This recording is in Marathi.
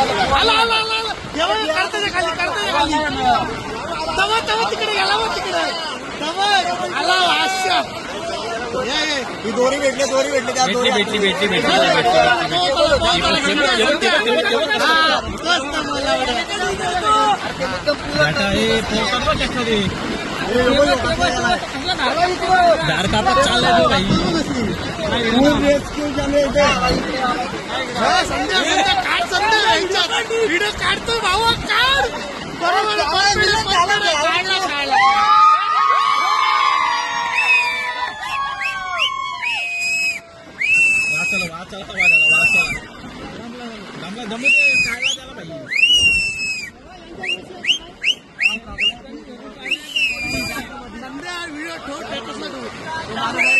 आला आला आला आला. एवढं खाली काढताय खाली तवा तवा तिकडे गेला मग तिकडे तवा आला आशा ये, ये. ही दोरी भेटली दोरी भेटली त्या दोरी भेटली भेटली भेटली भेटली हे ते. दार कापत चाललाय तो भाई रेस्क्यू झाले व्हिडिओ काढतोय भाऊ काढ! बरोबर वाचला वाचला वाचला दमला दमू ते काढला त्याला भाई संध्या व्हिडिओ ठेव.